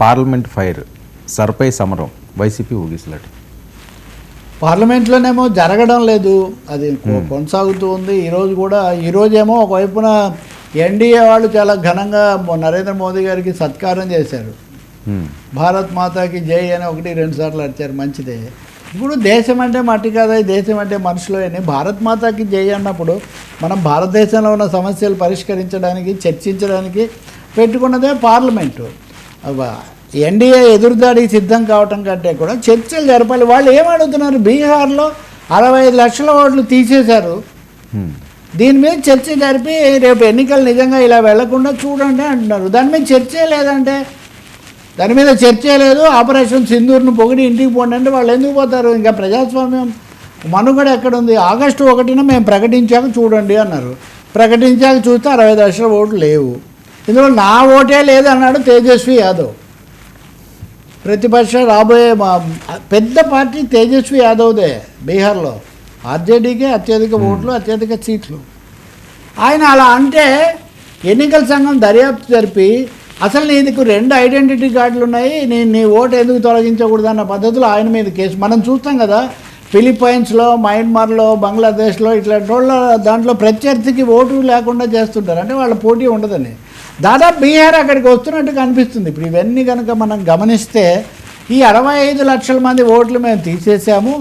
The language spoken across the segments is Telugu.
పార్లమెంట్ ఫైర్ సర్పై సమరం వైసీపీ ఊగిసలాట. పార్లమెంట్లోనేమో జరగడం లేదు. అది కొనసాగుతూ ఉంది. ఈరోజు కూడా ఈరోజేమో ఒకవైపున ఎన్డీఏ వాళ్ళు చాలా ఘనంగా నరేంద్ర మోదీ గారికి సత్కారం చేశారు. భారత్ మాతాకి జై అని ఒకటి రెండు సార్లు అడిచారు మంచిదే. ఇప్పుడు దేశం అంటే మట్టి కాదా? దేశం అంటే మనుషులు అని. భారత్ మాతాకి జై అన్నప్పుడు మనం భారతదేశంలో ఉన్న సమస్యలు పరిష్కరించడానికి చర్చించడానికి పెట్టుకున్నదే పార్లమెంటు. ఎన్డీఏ ఎదురుదాడికి సిద్ధం కావటం కంటే కూడా చర్చలు జరపాలి. వాళ్ళు ఏమడుగుతున్నారు? బీహార్లో అరవై ఐదు లక్షల ఓట్లు తీసేశారు. దీని మీద చర్చ జరిపి రేపు ఎన్నికలు నిజంగా ఇలా వెళ్ళకుండా చూడండి అంటున్నారు. దాని మీద చర్చే లేదంటే దాని మీద చర్చే లేదు. ఆపరేషన్ సింధూర్ను పొగిడి ఇంటికి పోండి అంటే వాళ్ళు ఎందుకు పోతారు? ఇంకా ప్రజాస్వామ్యం మనుగడ ఎక్కడ ఉంది ఆగస్టు ఒకటిన మేము ప్రకటించాక చూడండి అన్నారు. ప్రకటించాక చూస్తే అరవై లక్షల ఓట్లు లేవు. ఇందులో నా ఓటే లేదు అన్నాడు తేజస్వి యాదవ్. ప్రతిపక్ష రాబోయే మా పెద్ద పార్టీ తేజస్వి యాదవ్దే బీహార్లో. ఆర్జేడీకే అత్యధిక ఓట్లు అత్యధిక సీట్లు. ఆయన అలా అంటే ఎన్నికల సంఘం దర్యాప్తు జరిపి అసలు నీకు రెండు ఐడెంటిటీ కార్డులు ఉన్నాయి నీ నీ ఓటు ఎందుకు తొలగించకూడదు అన్న పద్ధతిలో ఆయన మీద కేసు. మనం చూస్తాం కదా ఫిలిప్పైన్స్లో మయన్మార్లో బంగ్లాదేశ్లో ఇట్లాంటి వాళ్ళ దాంట్లో ప్రత్యర్థికి ఓటు లేకుండా చేస్తుంటారు. అంటే వాళ్ళ పోటీ ఉండదని. దాదాపు బీహార్ అక్కడికి వస్తున్నట్టు కనిపిస్తుంది. ఇప్పుడు ఇవన్నీ కనుక మనం గమనిస్తే ఈ అరవై ఐదు లక్షల మంది ఓట్లు మేము తీసేసాము.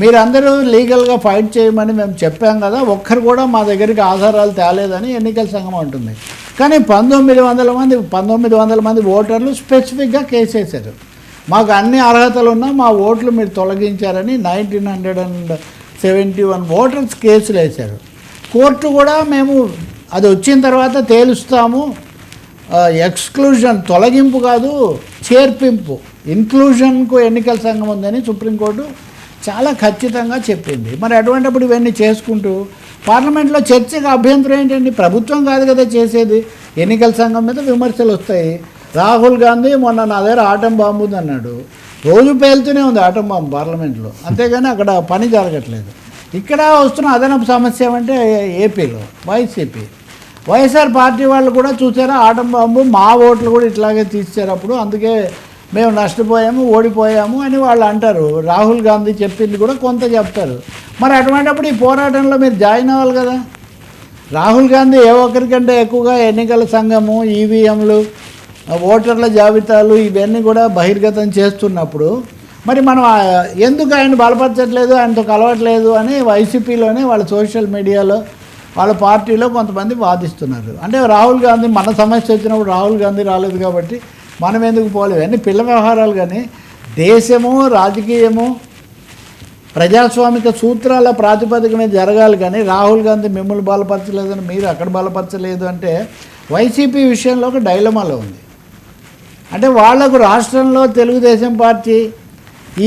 మీరందరూ లీగల్గా ఫైట్ చేయమని మేము చెప్పాం కదా ఒక్కరు కూడా మా దగ్గరికి ఆధారాలు తేలేదని ఎన్నికల సంఘం అంటుంది. కానీ పంతొమ్మిది వందల మంది పంతొమ్మిది వందల మంది ఓటర్లు స్పెసిఫిక్గా కేసు వేశారు మాకు అన్ని అర్హతలు ఉన్నా మా ఓట్లు మీరు తొలగించారని nineteen hundred and seventy one voters కేసులు వేశారు కోర్టు కూడా మేము అది వచ్చిన తర్వాత తేలుస్తాము. ఎక్స్క్లూజన్ తొలగింపు కాదు చేర్పింపు. ఇన్క్లూజన్కు ఎన్నికల సంఘం ఉందని సుప్రీంకోర్టు చాలా ఖచ్చితంగా చెప్పింది. మరి అటువంటిప్పుడు ఇవన్నీ చేసుకుంటూ పార్లమెంట్లో చర్చకు అభ్యంతరం ఏంటండి? ప్రభుత్వం కాదు కదా చేసేది. ఎన్నికల సంఘం మీద విమర్శలు వస్తాయి. రాహుల్ గాంధీ మొన్న నా దగ్గర ఆటం బాంబు ఉంది అన్నాడు రోజు పేలుతూనే ఉంది ఆటం బాంబు పార్లమెంట్లో. అంతేగాని అక్కడ పని జరగట్లేదు. ఇక్కడ వస్తున్న అదనపు సమస్య ఏమంటే ఏపీలో వైసీపీ. వైఎస్ఆర్ పార్టీ వాళ్ళు కూడా చూసారా ఆటం బాంబు మా ఓట్లు కూడా ఇట్లాగే తీసేటప్పుడు అందుకే మేము నష్టపోయాము ఓడిపోయాము అని వాళ్ళు అంటారు. రాహుల్ గాంధీ చెప్పింది కూడా కొంత చెప్తారు. మరి అటువంటిప్పుడు ఈ పోరాటంలో మీరు జాయిన్ అవ్వాలి కదా. రాహుల్ గాంధీ ఏ ఒక్కరికంటే ఎక్కువగా ఎన్నికల సంఘము ఈవీఎంలు ఓటర్ల జాబితాలు ఇవన్నీ కూడా బహిర్గతం చేస్తున్నప్పుడు మరి మనం ఎందుకు ఆయన బలపరచట్లేదు ఆయనతో కలవట్లేదు అని వైసీపీలోనే వాళ్ళ సోషల్ మీడియాలో వాళ్ళ పార్టీలో కొంతమంది వాదిస్తున్నారు. అంటే రాహుల్ గాంధీ మన సమస్య వచ్చినప్పుడు రాహుల్ గాంధీ రాలేదు కాబట్టి మనం ఎందుకు పోలేదు? అన్ని పిల్ల వ్యవహారాలు కానీ దేశము రాజకీయము ప్రజాస్వామిక సూత్రాల ప్రాతిపదికనే జరగాలి కానీ రాహుల్ గాంధీ మిమ్మల్ని బలపరచలేదని మీరు అక్కడ బలపరచలేదు అంటే వైసీపీ విషయంలో ఒక డైలమాలో ఉంది. అంటే వాళ్ళకు రాష్ట్రంలో తెలుగుదేశం పార్టీ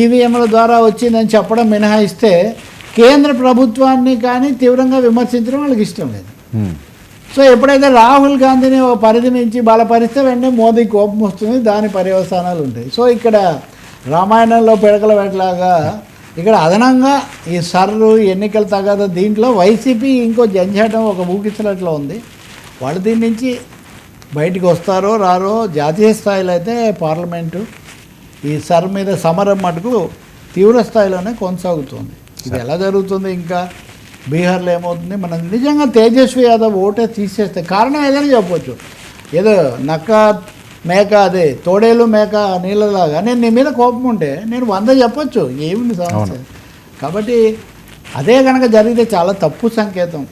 ఈవీఎంల ద్వారా వచ్చిందని చెప్పడం మినహాయిస్తే కేంద్ర ప్రభుత్వాన్ని కానీ తీవ్రంగా విమర్శించడం వాళ్ళకి ఇష్టం లేదు. సో ఎప్పుడైతే రాహుల్ గాంధీని ఒక పరిధి నుంచి బలపరిస్తే వెంటనే మోదీ కోపం వస్తుంది దాని పర్యవసానాలు ఉంటాయి. సో ఇక్కడ రామాయణంలో పిడకల వేటలాగా ఇక్కడ అదనంగా ఈ సర్రు ఎన్నికల తగాద దీంట్లో వైసీపీ ఇంకో జంజాటం ఒక ఊగిసలట్లో ఉంది. వాళ్ళు దీని నుంచి బయటికి వస్తారో రారో జాతీయ స్థాయిలో అయితే పార్లమెంటు ఈ సర్ మీద సమరం మటుకు తీవ్ర స్థాయిలోనే కొనసాగుతుంది. ఇది ఎలా జరుగుతుంది ఇంకా? బీహార్లో ఏమవుతుంది? మనం నిజంగా తేజస్వి యాదవ్ ఓటే తీసేస్తే కారణం ఏదైనా చెప్పొచ్చు. ఏదో నక్క మేక అదే తోడేలు మేక నీళ్ళలాగా. నేను నీ మీద కోపం ఉంటే నేను వంద చెప్పొచ్చు. ఏమిటి సమస్య? కాబట్టి అదే కనుక జరిగితే చాలా తప్పు సంకేతం.